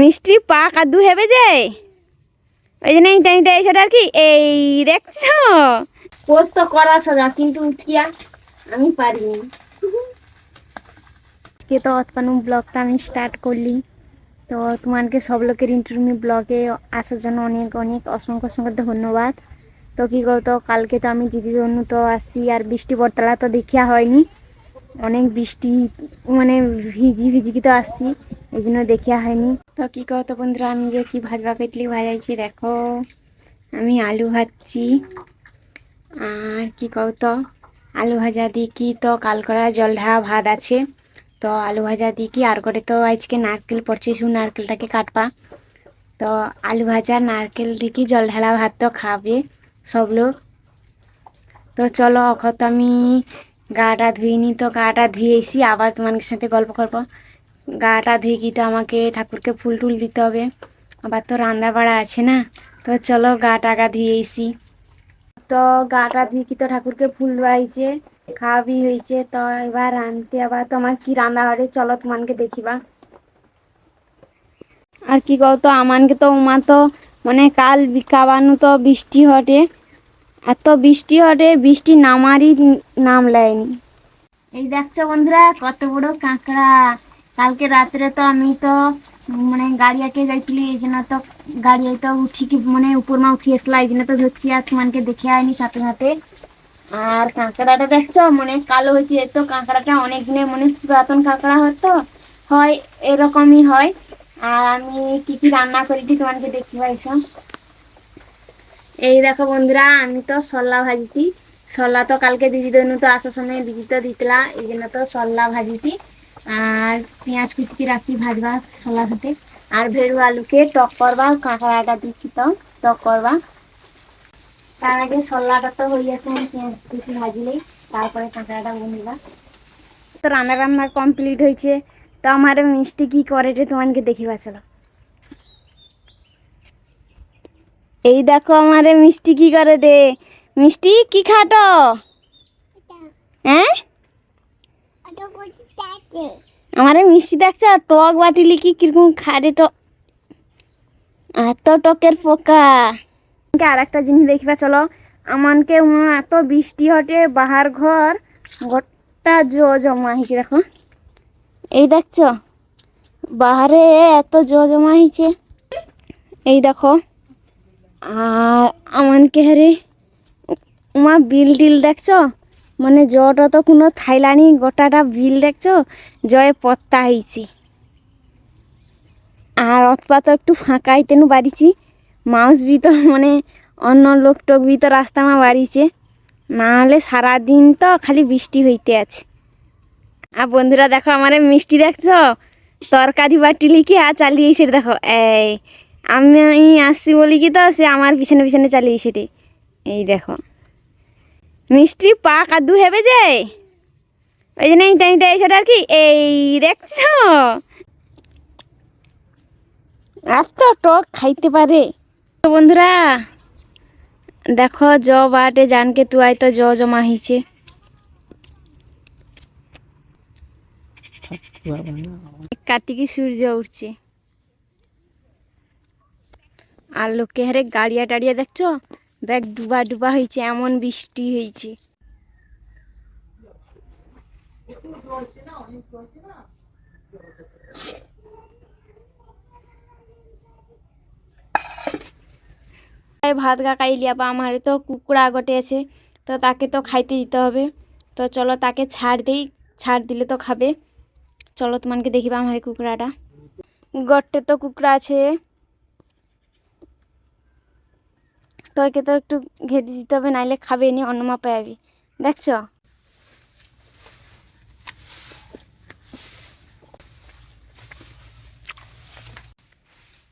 মিষ্টি পা কাদু হেবে যে। ওই জন্য এইটা এইটা এইটা আর কি? এই দেখছ? পোস্ট তো করা সোজা কিন্তু উঠিয়া আমি পারিনি। আজকে তো অতপানু ব্লগটা আমি স্টার্ট করলি। তো তোমাকে সব লোকের ইন্টারভিউ ব্লগে আসার জন্য অনেক অনেক অসংখ্য অসংখ্য ধন্যবাদ। তো কী করতো কালকে তো আমি দিদির জন্য তো আসছি আর বৃষ্টি বর্তালা তো দেখিয়া হয়নি। অনেক বৃষ্টি মানে ভিজি ভিজি তো আসছি এই জন্য দেখিয়া হয়নি। তো কী করতো বন্ধুরা, আমি যে কি ভাজবা কেটলি ভাজাইছি, দেখো, আমি আলু ভাজছি। আর কি করতো আলু ভাজা দিয়ে কি তো কাল করা জল ঢালা ভাত আছে। তো আলু ভাজা দিয়ে কি আর করে তো আজকে নারকেল পড়ছে শুধু নারকেলটাকে কাটবা। তো আলু ভাজা, নারকেল দিয়ে জল ঢালা ভাত তো খাবে সব লোক। তো চলো অখন তো আমি গাটা ধুইনি তো, গাটা ধুয়ে এসি আবার তোমার সাথে গল্প করব। গাটা ধুয়ে কি তো আমাকে ঠাকুরকে ফুল টুল দিতে হবে। আবার তো রান্না বাড়া আছে না, তো চলো গা টাকা ধুয়ে এসি তো গাটা ধুয়ে কি তো ঠাকুরকে ফুল দেওয়াইছে খাওয়াবি হয়েছে তো এবার রাঁধতে আবার তোমার কি রান্না বাড়ি, চলো তোমাকে দেখিবা। আর কি কও আমানকে তো উমা তো মানে কাল বিকাবানু তো বৃষ্টি হটে। এত বৃষ্টি হটে বৃষ্টি নামারই নাম লেয়নি এই দেখছ বন্ধুরা, কত বড় কাঁকড়া। কালকে রাত্রে তো আমি তো মানে গাড়িয়াকে যাইছিলি, এই জন্য তো গাড়িয়ায় তো উঠি কি মানে উপর মা উঠি আসলা, এই জন্য তো ধরছি আর তোমাকে দেখে আইনি সাথে সাথে। আর কাঁকড়াটা দেখছ মানে কালো হয়েছে তো কাঁকড়াটা অনেক দিনে মানে পুরাতন কাঁকড়া হতো, হয় এরকমই হয়। আর আমি কি কি রান্না করেছি তোমাকে দেখতে পাইছো। এই দেখো বন্ধুরা, আমি তো সল্লা ভাজিছি। সল্লা তো কালকে দিদি দনু তো আসার সময় দিদি তো দিতলা, এই জন্য তো সল্লা ভাজিছি। আর পেঁয়াজ কুচকি রাখছি ভাজবা সল্লা সাথে। আর ভেড়ু আলুকে টক করবা, কাঁকড়াটা দিচ্ছি তো, টক করবা। তার আগে সল্লাটা তো হয়ে আমি পেঁয়াজ কুচি ভাজিলেই, তারপরে কাঁকড়াটা বনিবা তো রান্না রান্না কমপ্লিট হয়েছে। তো আমার মিষ্টি কি করে তোমাকে দেখিবা, চলো। এই দেখো আমারে মিষ্টি কি করে রে মিষ্টি, কি খাটো? হ্যাঁ? আমারে মিষ্টি দেখছ? আর টক বাটিলি কি কীরকম খারে টক এত টকের পোকা। আর একটা জিনিস দেখবা, চলো। আমানকে এত বৃষ্টি হটে, বাহার ঘর গোটা জো জমা হয়েছে দেখো। এই দেখছ? বাহারে এত জো জমা হয়েছে এই দেখো। আমানকে হারে উমা বিল টিল দেখছ? মানে জটা তো কোনো থাইলানি, গোটাটা বিল দেখছ? জয়ে পত্তা হয়েছি আর অতপা তো একটু ফাঁকাই তেনু বাড়িছি। মাউস বি তো মানে অন্য লোক টোক বি তো রাস্তা মা বাড়িছে। না হলে সারাদিন তো খালি বৃষ্টি হইতে আছে। আর বন্ধুরা দেখো আমার মিষ্টি দেখছ? তরকারি বাটি লিখি আর চালিয়েছে দেখো। এই আমি আসছি বলি কি তো সে আমার পিছনে পিছনে চালিয়েছে রে এই দেখো। মিষ্টি পা কাদু হেবে যে? ওই জন্য এইটা এইটা এইসব আর কি? এই দেখছ? এত টক খাইতে পারে। তো বন্ধুরা দেখো জ বাটে জানকে তুয়াই তো জ জমা হয়েছে কার্তিকি সূর্য উঠছে। আর লোকে হারে গাড়িয়া টাড়িয়া দেখছ? ব্যাগ ডুবা ডুবা হয়েছে এমন বৃষ্টি হয়েছে ভাত খাইলিয়া বা আমার তো কুকুরা গটে আছে তো তাকে তো খাইতে দিতে হবে। তো চলো তাকে ছাড় দেই, ছাড় দিলে তো খাবে। চলো তোমাকে দেখিবা আমার কুকুরাটা গটে তো কুকুরা আছে। তো একে তো একটু ঘেঁটে দিতে হবে, নাইলে খাবে নি, অন্য মা পাবি দেখছ?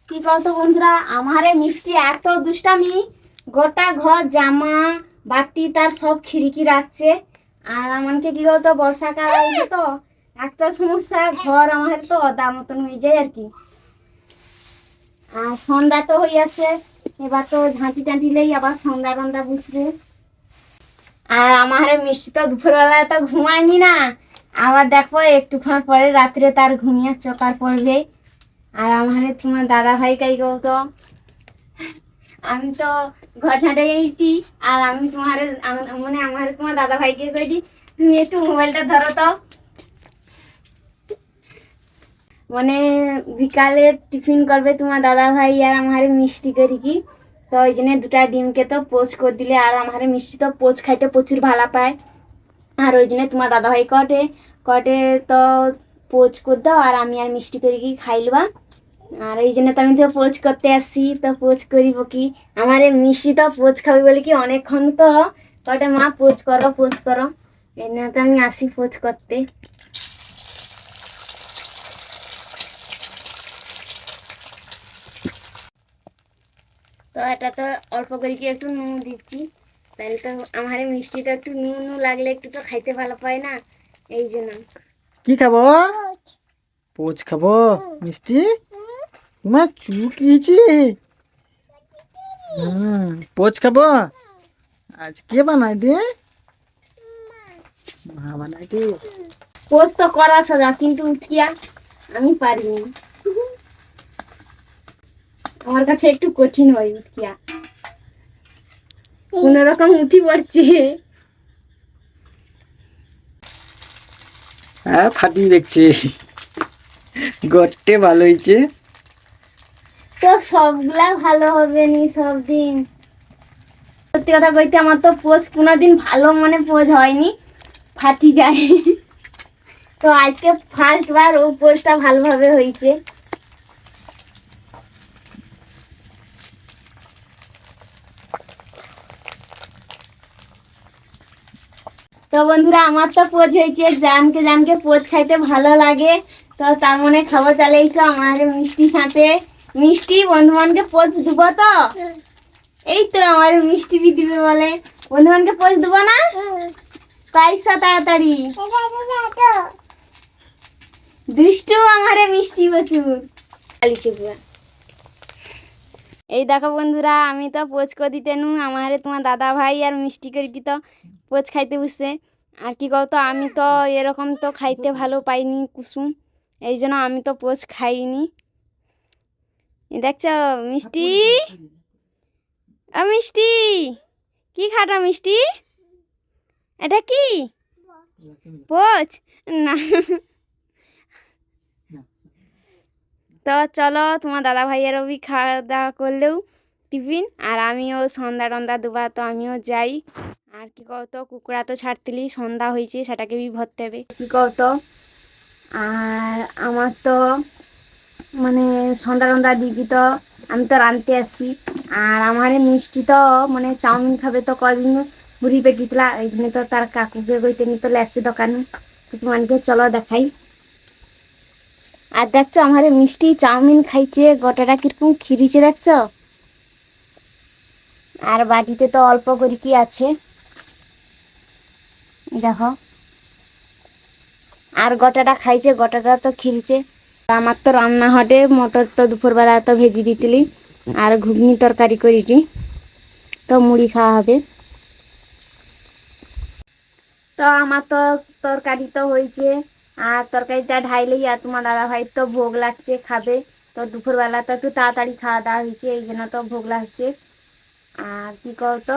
কি বলতো বন্ধুরা, আমারে মিষ্টি এত দুষ্টামি, গোটা ঘর, জামা, বাটি, তার সব খিড়কি রাখছে। আর আমাকে কি বলতো বর্ষাকাল তো, একটা সমস্যা, ঘর আমার তো অদা মতন হয়ে যায় আর কি। আর সন্ধ্যা তো হয়ে আছে এবার তো ঝাঁটি টাঁটি লেই আবার সন্ধ্যা টন্দা বুঝবে। আর আমার মিষ্টি তো দুপুরবেলায় তো ঘুমায়নি না। আবার দেখো, একটুক্ষণ পরে রাত্রে তার ঘুমিয়ে চকার পড়বে। আর আমার তোমার দাদা ভাই কাই গো তো? আমি তো ঘর ঝাঁটে গেছি আর আমি তোমার মানে আমার তোমার দাদা ভাইকে কইছি তুমি একটু মোবাইলটা ধরো তো। মানে বিকালে টিফিন করবে তোমার দাদা ভাই আর আমার মিষ্টি করি কি? তো ওই জন্য দুটা ডিমকে তো পোচ করে দিলে আর আমার মিষ্টি তো পোচ খাইতে প্রচুর ভালো পায়। আর ওই জন্য তোমার দাদা ভাই কটে কটে তো পোচ করে দাও আর আমি আর মিষ্টি করে কি খাইলবা আর এই জন্য তো আমি তো পোচ করতে আসছি, তো পোচ করিব কি? আমার মিষ্টি তো পোচ খাবি বলে কি অনেকক্ষণ তো? কটে মা পোচ করো পোচ করো। এই জন্য তো আমি আসি পোচ করতে। তো এটা তো অল্প করে কি একটু নুন দিচ্ছি? তাহলে তো আমার এই মিষ্টিটা একটু নুন লাগলে একটু তো খাইতে ভালো পায় না? এই জন্য। কি খাব? পোচ। খাব? মিষ্টি? তোমার চুল কি হুম, পোচ খাব? আজ কে বানাই দে? মা। বানাই দে। পোস্ট তো করা সোজা কিন্তু উঠিয়া আমি পারিনি আমার কাছে একটু কঠিন হয় উঠিয়া কোন রকম উঠি পড়ছে। হ্যাঁ ফাটিয়ে দেখছি। গট্টে ভালো হয়েছে। তো সবগুলা ভালো হবে নি সব দিন। সত্যি কথা কইতে আমার তো পোজ কোনোদিন ভালো মনে পোজ হয়নি ফাটি যায়। তো আজকে ফার্স্ট বার ও পোজটা ভালোভাবে হয়েছে। তো বন্ধুরা, আমার তো পোজ হয়েছে। জানকে জানকে পোজ খাইতে ভালো লাগে। তো তার মনে খাবার চালিয়েছো আমার মিষ্টি সাথে। মিষ্টি বন্ধু বানকে পোজ দিব তো? এই তো আমার মিষ্টি দিবে বলে। বন্ধু বানকে পোজ দিব না? পাইসা তাড়াতাড়ি। দুষ্টু আমারে মিষ্টি প্রচুর এই দেখো বন্ধুরা, আমি তো পোচ করে দিতে নু। আমারে তোমার দাদা ভাই আর মিষ্টি করে কি তো পোচ খাইতে বসছে আর কি কতো আমি তো এরকম তো খাইতে ভালো পাইনি কুসুম, এই জন্য আমি তো পোচ খাইনি। দেখছ, মিষ্টি? ও মিষ্টি! কি খাটা মিষ্টি? এটা কি? পোচ? না। তো চলো, তোমার দাদা ভাইয়েরও বি খাওয়া দাওয়া করলেও টিফিন, আর আমিও সন্ধ্যা টন্দা দুবার তো আমিও যাই। আর কি কত, কুকুরা তো ছাড়তিলি সন্ধ্যা হয়েছে, সেটাকে বি ভরতে হবে। কি কত? আর আমার তো মানে সন্ধ্যা রন্ধা দিবি তো, আমি তো রাঁধতে আসছি। আর আমার মিষ্টি তো মানে চাউমিন খাবে তো কদিন বুড়ি পেকিতলা এই জন্য তো তার কাকুকে কইতে তো লেসে দোকানে। তোমাকে চলো দেখাই। আর দেখছ, আমার মিষ্টি চাউমিন খাইছে, গোটাটা কীরকম খিরিছে দেখছ? আর বাটিতে তো অল্প করে কি আছে? দেখো। আর গোটাটা খাইছে, গোটাটা তো খিরিছে আমার তো রান্না হটে, মটর তো দুপুরবেলা তো ভেজি দিতিলি, আর ঘুগনি তরকারি করিটি। তো মুড়ি খাওয়া হবে। তো আমার তো তরকারি তো হয়েছে, আর তরকারিটা ঢাইলেই আর তোমার দাদা ভাই তো ভোগ লাগছে, খাবে। তো দুপুরবেলা তো একটু তাড়াতাড়ি খাওয়া দাওয়া হয়েছে, এই জন্য তো ভোগ লাগছে। আর কি কর তো?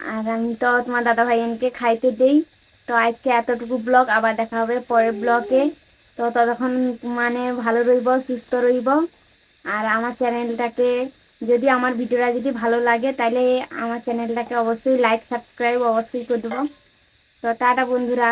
আর আমি তো তোমার দাদা ভাইয়ানকে খাইতে দেই। তো আজকে এতটুকু ব্লগ, আবার দেখা হবে পরের ব্লগে। তো ততক্ষণ মানে ভালো রইব, সুস্থ রইব। আর আমার চ্যানেলটাকে যদি আমার ভিডিওটা যদি ভালো লাগে তাহলে আমার চ্যানেলটাকে অবশ্যই লাইক সাবস্ক্রাইব অবশ্যই করে দেবো। তো টাটা বন্ধুরা।